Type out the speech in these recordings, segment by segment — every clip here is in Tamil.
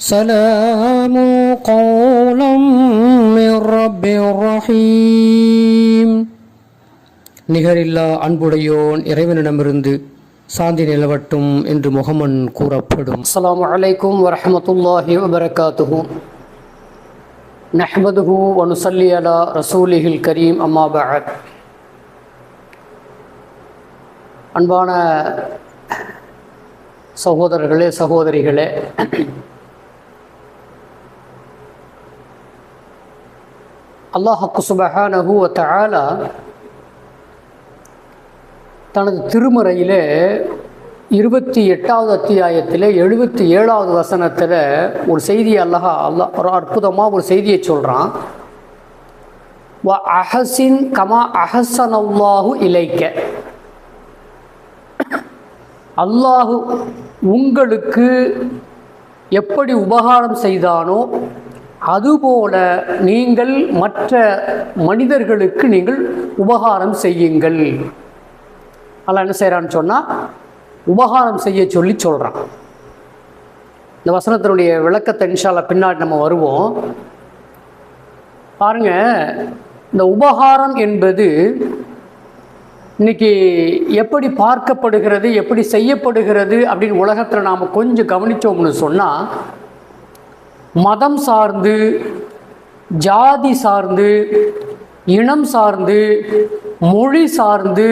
سلام قولا من رب رحيم நிகரில்லா அன்புடையோன் இறைவனிடமிருந்து சாந்தி நிலவட்டும் என்று முகமன் கூறப்படும் السلام عليكم ورحمة الله وبركاته نحمده ونصلي على رسوله الكريم أما بعد அன்பான சகோதரர்களே சகோதரிகளே அல்லாஹக்கு சுபஹானஹு வ தனது திருமறையிலே இருபத்தி எட்டாவது அத்தியாயத்தில் எழுபத்தி ஏழாவது வசனத்தில் ஒரு செய்தி அல்லாஹ் அல்லாஹ் ஒரு அற்புதமாக ஒரு செய்தியை சொல்கிறான் வ அஹசின் கமா அஹசனல்லாஹு இலைக்க. அல்லாஹு உங்களுக்கு எப்படி உபகாரம் செய்தானோ அதுபோல நீங்கள் மற்ற மனிதர்களுக்கு நீங்கள் உபகாரம் செய்யுங்கள். அதெல்லாம் என்ன செய்கிறான்னு சொன்னால் உபகாரம் செய்ய சொல்லி சொல்கிறான் இந்த வசனத்தினுடைய விளக்கத்தை இன்ஷால்ல பின்னாடி நம்ம வருவோம். பாருங்க இந்த உபகாரம் என்பது இன்னைக்கு எப்படி பார்க்கப்படுகிறது எப்படி செய்யப்படுகிறது அப்படின்னு உலகத்தில் நாம் கொஞ்சம் கவனித்தோம்னு சொன்னால் மதம் சார்ந்து ஜாதி சார்ந்து இனம் சார்ந்து மொழி சார்ந்து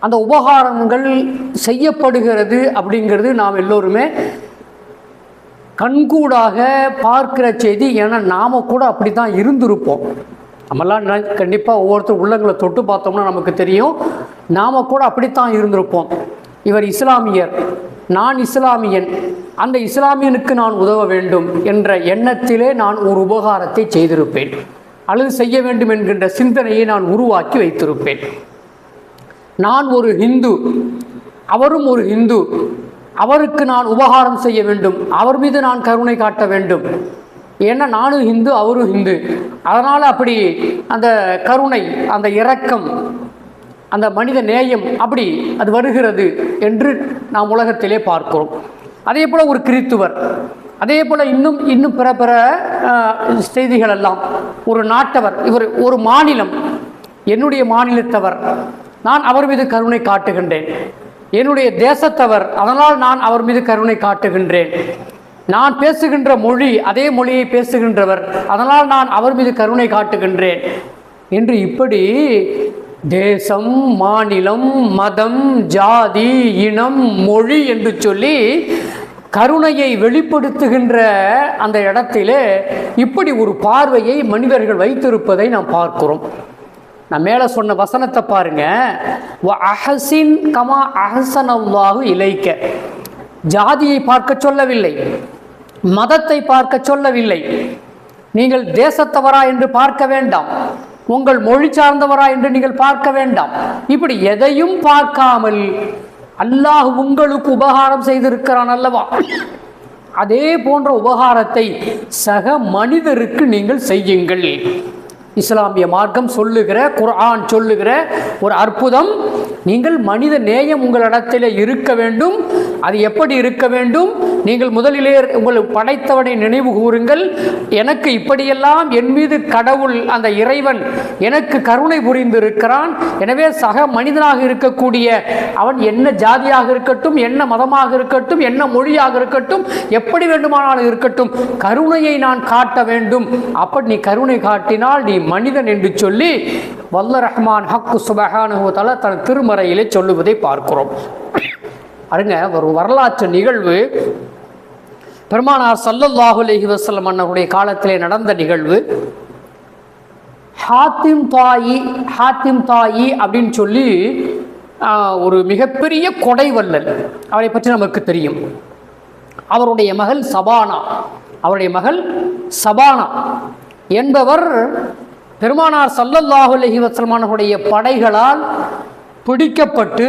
அந்த உபகாரங்கள் செய்யப்படுகிறது அப்படிங்கிறது நாம் எல்லோருமே கண்கூடாக பார்க்கிற செய்தி. ஏன்னா நாம் கூட அப்படி தான் இருந்திருப்போம். நம்மெல்லாம் கண்டிப்பாக ஒவ்வொருத்தர் உள்ளங்களை தொட்டு பார்த்தோம்னா நமக்கு தெரியும். நாம் கூட அப்படித்தான் இருந்திருப்போம். இவர் இஸ்லாமியர் நான் இஸ்லாமியன். அந்த இஸ்லாமியனுக்கு நான் உதவ வேண்டும் என்ற எண்ணத்திலே நான் ஒரு உபகாரத்தை செய்திருப்பேன். அல்லது செய்ய வேண்டும் என்கின்ற சிந்தனையை நான் உருவாக்கி வைத்திருப்பேன். நான் ஒரு ஹிந்து அவரும் ஒரு ஹிந்து அவருக்கு நான் உபகாரம் செய்ய வேண்டும் அவர் மீது நான் கருணை காட்ட வேண்டும். ஏன்னா நானும் ஹிந்து அவரும் ஹிந்து. அதனால் அப்படி அந்த கருணை அந்த இரக்கம் அந்த மனித நேயம் அப்படி அது வருகிறது என்று நாம் உலகத்திலே பார்க்கிறோம். அதே போல் ஒரு கிறித்துவர் அதே போல் இன்னும் இன்னும் பிற பிற செய்திகள் எல்லாம் ஒரு நாட்டவர் இவர் ஒரு மாநிலம் என்னுடைய மாநிலத்தவர் நான் அவர் மீது கருணை காட்டுகின்றேன். என்னுடைய தேசத்தவர் அதனால் நான் அவர் மீது கருணை காட்டுகின்றேன். நான் பேசுகின்ற மொழி அதே மொழியை பேசுகின்றவர் அதனால் நான் அவர் மீது கருணை காட்டுகின்றேன். என்று இப்படி தேசம் மாநிலம் மதம் ஜாதி இனம் மொழி என்று சொல்லி கருணையை வெளிப்படுத்துகின்ற அந்த இடத்திலே இப்படி ஒரு பார்வையை மனிதர்கள் வைத்திருப்பதை நாம் பார்க்கிறோம். நான் மேலே சொன்ன வசனத்தை பாருங்க. வ அஹசின் கமா அஹசன் அல்லாஹு இலைக்க. ஜாதியை பார்க்க சொல்லவில்லை. மதத்தை பார்க்க சொல்லவில்லை. நீங்கள் தேசத்தவரா என்று பார்க்க வேண்டாம். உங்கள் மொழி சார்ந்தவரா என்று நீங்கள் பார்க்க வேண்டாம். இப்படி எதையும் பார்க்காமல் அல்லாஹ் உங்களுக்கு உபகாரம் செய்திருக்கிறான் அல்லவா? அதே போன்ற உபகாரத்தை சக மனிதருக்கு நீங்கள் செய்யுங்கள். இஸ்லாமிய மார்க்கம் சொல்லுகிற குர்ஆன் சொல்லுகிற ஒரு அற்புதம். நீங்கள் மனித நேயம் உங்களிடத்தில் இருக்க வேண்டும். அது எப்படி இருக்க வேண்டும்? நீங்கள் முதலிலே உங்கள் படைத்தவனை நினைவு கூறுங்கள். எனக்கு இப்படியெல்லாம் என் மீது கடவுள் அந்த இறைவன் எனக்கு கருணை புரிந்திருக்கிறான். எனவே சக மனிதனாக இருக்கக்கூடிய அவன் என்ன ஜாதியாக இருக்கட்டும் என்ன மதமாக இருக்கட்டும் என்ன மொழியாக இருக்கட்டும் எப்படி வேண்டுமானாலும் இருக்கட்டும் கருணையை நான் காட்ட வேண்டும். அப்படி நீ கருணை காட்டினால் நீ மனிதன் என்று சொல்லி வல்ல ரஹ்மான் ஹக்கு சுபஹானுவத்தால தன் திருமறையிலே சொல்லுவதை பார்க்கிறோம். அருங்க ஒரு வரலாற்று நிகழ்வு. பெருமானார் சல்லல்லாஹு அலஹி வஸல்லம் அண்ணனுடைய காலத்திலே நடந்த நிகழ்வு. ஹாத்திம் தாயி ஹாத்திம் தாயி அப்படின்னு சொல்லி ஒரு மிகப்பெரிய கொடைவல்லல் அவரை பற்றி நமக்கு தெரியும். அவருடைய மகள் சபானா. அவருடைய மகள் சபானா என்பவர் பெருமானார் சல்லல்லாஹு அலைஹி வஸல்லமானுடைய படைகளால் பிடிக்கப்பட்டு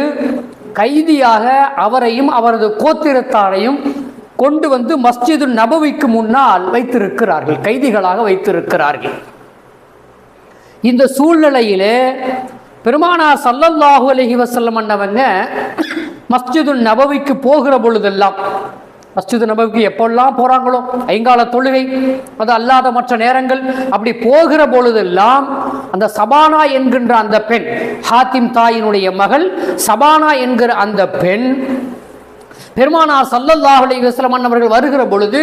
கைதியாக அவரையும் அவரது கோத்திரத்தாரையும் கொண்டு வந்து மஸ்ஜிது நபவிக்கு முன்னால் வைத்திருக்கிறார்கள் கைதிகளாக வைத்திருக்கிறார்கள். இந்த சூழ்நிலையிலே பெருமானார் சல்லல்லாஹு அலஹி வசல்லம் அண்ணவங்க மஸ்ஜிது நபவிக்கு போகிற பொழுதெல்லாம் மஸ்ஜித் நபவிக்கு எப்பெல்லாம் போகிறாங்களோ ஐங்கால தொழுகை அது அல்லாத மற்ற நேரங்கள் அப்படி போகிற பொழுதெல்லாம் அந்த சபானா என்கின்ற அந்த பெண் ஹாத்திம் தாயினுடைய மகள் சபானா என்கிற அந்த பெண் பெருமானார் சல்லல்லாஹு அலைஹி அவர்கள் வருகிற பொழுது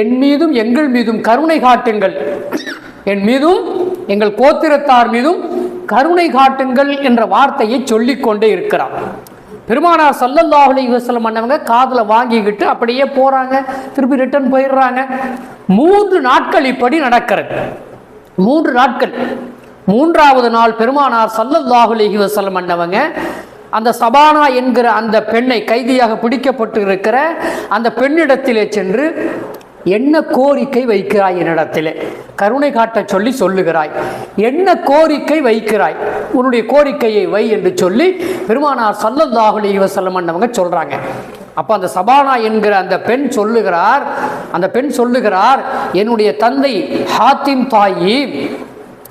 என் மீதும் எங்கள் மீதும் கருணை காட்டுங்கள். என் மீதும் எங்கள் கோத்திரத்தார் மீதும் கருணை காட்டுங்கள் என்ற வார்த்தையை சொல்லிக்கொண்டே இருக்கிறார். பெருமானார் சல்லல்லாஹு அலைஹி பண்ணவங்க காதில் வாங்கிக்கிட்டு அப்படியே போகிறாங்க திருப்பி ரிட்டர்ன் போயிடுறாங்க. மூன்று நாட்கள் இப்படி நடக்கிறது. மூன்று நாட்கள். மூன்றாவது நாள் பெருமானார் சல்லல்லாஹு அலைஹி வஸல்லம் அண்ணவங்க அந்த சபானா என்கிற அந்த பெண்ணை கைதியாக பிடிக்கப்பட்டு இருக்கிற அந்த பெண்ணிடத்திலே சென்று என்ன கோரிக்கை வைக்கிறாய் என்னிடத்திலே? கருணை காட்டச் சொல்லி சொல்லுகிறாய். என்ன கோரிக்கை வைக்கிறாய்? உன்னுடைய கோரிக்கையை வை என்று சொல்லி பெருமானார் சல்லல்லாஹுலி வசல்லம் வஸல்லம் அண்ணவங்க அப்போ அந்த சபானா என்கிற அந்த பெண் சொல்லுகிறார். அந்த பெண் சொல்லுகிறார் என்னுடைய தந்தை ஹாத்திம் தாயி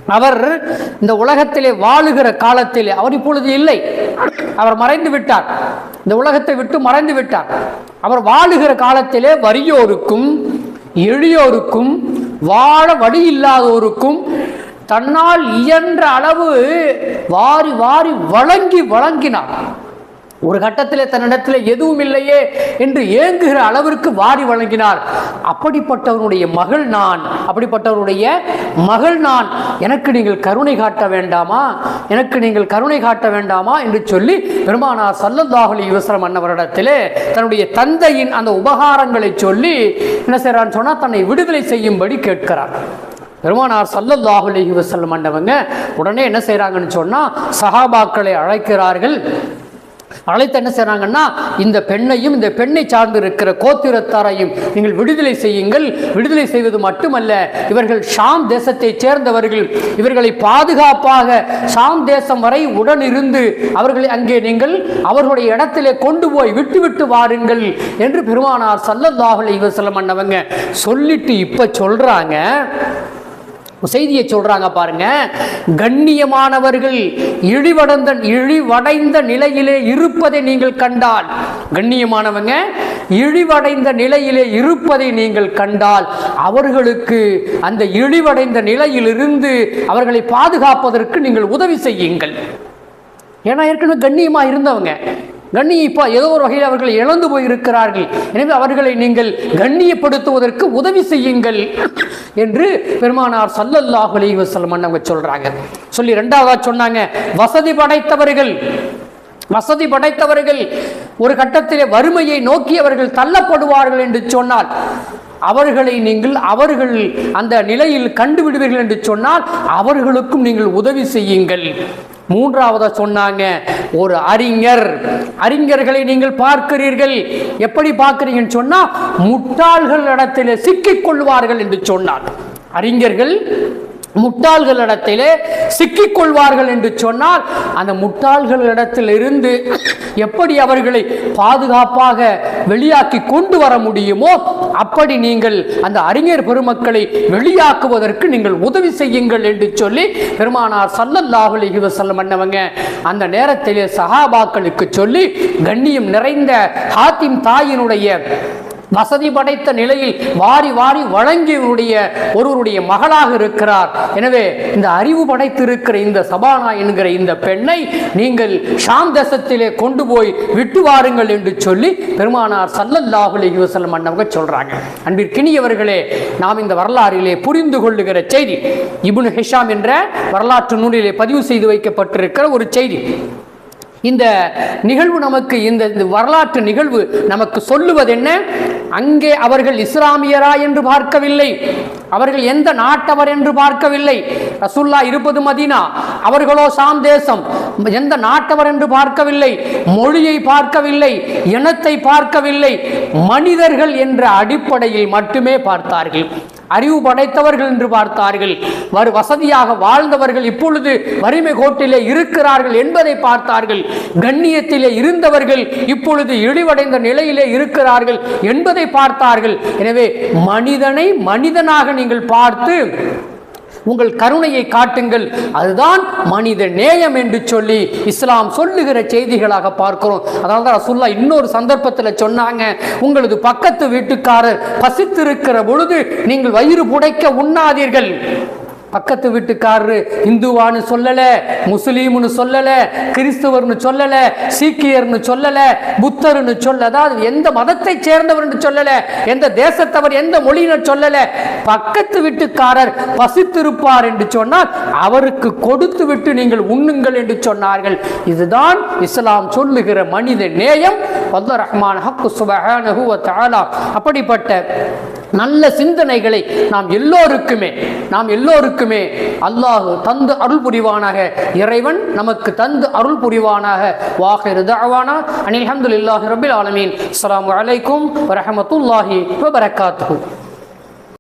அவர் இந்த உலகத்திலே வாழுகிற காலத்திலே அவர் இப்பொழுது இல்லை. அவர் மறைந்து விட்டார். இந்த உலகத்தை விட்டு மறைந்து விட்டார். அவர் வாழுகிற காலத்திலே வறியோருக்கும் எளியோருக்கும் வாழ வழி இல்லாதோருக்கும் தன்னால் இயன்ற அளவு வாரி வாரி வழங்கி வழங்கினார். ஒரு கட்டத்தில் தன்னிடத்தில் எதுவும் இல்லையே என்று ஏங்குகிற அளவிற்கு வாரி வழங்கினார். அப்படிப்பட்டவனுடைய மகள் நான் அப்படிப்பட்டவருடைய மகள் நான் எனக்கு நீங்கள் கருணை காட்ட வேண்டாமா? எனக்கு நீங்கள் கருணை காட்ட வேண்டாமா? என்று சொல்லி பெருமானார் சல்லந்தாகுலி யுவசரம் அன்னவரிடத்திலே தன்னுடைய தந்தையின் அந்த உபகாரங்களை சொல்லி என்ன செய்கிறான்னு சொன்னால் தன்னை விடுதலை செய்யும்படி கேட்கிறார். பெருமானார் சல்லல்லாஹு அலைஹி வஸல்லம் அண்டவங்க உடனே என்ன செய்கிறாங்கன்னு சொன்னால் சஹாபாக்களை அழைக்கிறார்கள். அழைத்து என்ன செய்கிறாங்கன்னா இந்த பெண்ணையும் இந்த பெண்ணை சார்ந்து இருக்கிற கோத்திரத்தாரையும் நீங்கள் விடுதலை செய்யுங்கள். விடுதலை செய்வது மட்டுமல்ல இவர்கள் ஷாம் தேசத்தைச் சேர்ந்தவர்கள். இவர்களை பாதுகாப்பாக ஷாம் தேசம் வரை உடனிருந்து அவர்களை அங்கே நீங்கள் அவர்களுடைய இடத்திலே கொண்டு போய் விட்டுவிட்டு வாருங்கள் என்று பெருமானார் சல்லல்லாஹு அலைஹி அண்ணவங்க சொல்லிட்டு இப்போ சொல்கிறாங்க செய்தியை சொல்றாங்க பாருங்க. கண்ணியமானவர்கள் இழிவடைந்த இழிவடைந்த நிலையிலே இருப்பதை நீங்கள் கண்டால். கண்ணியமானவங்க இழிவடைந்த நிலையிலே இருப்பதை நீங்கள் கண்டால். அவர்களுக்கு அந்த இழிவடைந்த நிலையிலிருந்து அவர்களை பாதுகாப்பதற்கு நீங்கள் உதவி செய்யுங்கள். ஏன்னா ஏற்கனவே கண்ணியமா இருந்தவங்க. கண்ணியப்பா ஏதோ ஒரு வகையில் அவர்கள் இழந்து போயிருக்கிறார்கள். எனவே அவர்களை நீங்கள் கண்ணியப்படுத்துவதற்கு உதவி செய்யுங்கள் என்று பெருமானார் சல்லல்லாஹு அலைஹி வஸல்லம் அவங்க சொல்றாங்க. சொல்லி ரெண்டாவதா சொன்னாங்க வசதி படைத்தவர்கள் வசதி படைத்தவர்கள் ஒரு கட்டத்திலே வறுமையை நோக்கி அவர்கள் தள்ளப்படுவார்கள் என்று சொன்னால் அவர்களை நீங்கள் அவர்கள் அந்த நிலையில் கண்டுவிடுவீர்கள் என்று சொன்னால் அவர்களுக்கும் நீங்கள் உதவி செய்யுங்கள். மூன்றாவதா சொன்னாங்க ஒரு அறிஞர். அறிஞர்களை நீங்கள் பார்க்கிறீர்கள். எப்படி பார்க்கிறீங்கன்னு சொன்னால் முட்டாள்கள் இடத்தில் சிக்கிக் கொள்வார்கள் என்று சொன்னார். அறிஞர்கள் முட்டாள்களிடத்திலே சிக்கிக் கொள்வார்கள் என்று சொன்னால் அந்த முட்டாள்களிடத்திலிருந்து எப்படி அவர்களை பாதுகாப்பாக வெளியாக்கி கொண்டு வர முடியுமோ அப்படி நீங்கள் அந்த அறிஞர் பெருமக்களை வெளியாக்குவதற்கு நீங்கள் உதவி செய்யுங்கள் என்று சொல்லி பெருமானார் சல்லல்லாஹு அலைஹி வஸல்லம் அண்ணவங்க அந்த நேரத்திலே சஹாபாக்களுக்கு சொல்லி கண்ணியம் நிறைந்த ஹாத்திம் தாயினுடைய வசதி படைத்த நிலையில் வாரி வாரி வழங்கியவருடைய ஒருவருடைய மகளாக இருக்கிறார். எனவே இந்த அறிவு படைத்திருக்கிற இந்த சபானா என்கிற இந்த பெண்ணை நீங்கள் ஷாம் தேசத்திலே கொண்டு போய் விட்டு வாருங்கள் என்று சொல்லி பெருமானார் சல்லல்லாஹு அலைஹி அண்ணவங்க சொல்றாங்க. அன்பிற்கினியவர்களே நாம் இந்த வரலாறிலே புரிந்து கொள்ளுகிற செய்தி இபுன் ஹிஷாம் என்ற வரலாற்று நூலிலே பதிவு செய்து வைக்கப்பட்டிருக்கிற ஒரு செய்தி. இந்த நிகழ்வு நமக்கு இந்த இந்த வரலாற்று நிகழ்வு நமக்கு சொல்லுவது என்ன அங்கே அவர்கள் இஸ்லாமியரா என்று பார்க்கவில்லை. அவர்கள் எந்த நாட்டவர் என்று பார்க்கவில்லை. ரசுல்லா இருப்பது மதீனா. அவர்களோ சாம் தேசம். எந்த நாட்டவர் என்று பார்க்கவில்லை. மொழியை பார்க்கவில்லை. இனத்தை பார்க்கவில்லை. மனிதர்கள் என்ற அடிப்படையில் மட்டுமே பார்த்தார்கள். அறிவு படைத்தவர்கள் என்று பார்த்தார்கள். வரு வசதியாக வாழ்ந்தவர்கள் இப்பொழுது வறுமை கோட்டிலே இருக்கிறார்கள் என்பதை பார்த்தார்கள். கண்ணியத்திலே இருந்தவர்கள் இப்பொழுது இழிவடைந்த நிலையிலே இருக்கிறார்கள் என்பதை பார்த்தார்கள். எனவே மனிதனை மனிதனாக நீங்கள் பார்த்து உங்கள் கருணையை காட்டுங்கள். அதுதான் மனித நேயம் என்று சொல்லி இஸ்லாம் சொல்லுகிற செய்திகளாக பார்க்கிறோம். அதனால தான் ரசூல்லா இன்னொரு சந்தர்ப்பத்தில் சொன்னாங்க உங்களது பக்கத்து வீட்டுக்காரர் பசித்திருக்கிற பொழுது நீங்கள் வயிறு புடைக்க உண்ணாதீர்கள். பக்கத்து வீட்டுக்காரரு இந்துவான்னு சொல்லல முஸ்லீம்னு சொல்லல கிறிஸ்துவர்னு சொல்லல சீக்கியர்னு சொல்லல புத்தர்னு சொல்ல அதாவது எந்த மதத்தை சேர்ந்தவர்னு சொல்லல எந்த தேசத்தவர் எந்த மொழியினர் சொல்லல. பக்கத்து வீட்டுக்காரர் பசித்திருப்பார் என்று சொன்னால் அவருக்கு கொடுத்து விட்டு நீங்கள் உண்ணுங்கள் என்று சொன்னார்கள். இதுதான் இஸ்லாம் சொல்லுகிற மனித நேயம். ரஹ்மான் ஹக்கு சுபஹானஹு அப்படிப்பட்ட நல்ல சிந்தனைகளை நாம் எல்லோருக்குமே நாம் எல்லோருக்குமே அல்லாஹ் தந்து அருள் புரிவானாக. இறைவன் நமக்கு தந்து அருள் புரிவானாக. வாஹிரு தஅவானா அனில் ஹம்துலில்லாஹி ரபில் ஆலமீன் அஸ்லாம் வலைக்கும் வரமத்துல்லாஹி வபரகாத்துஹு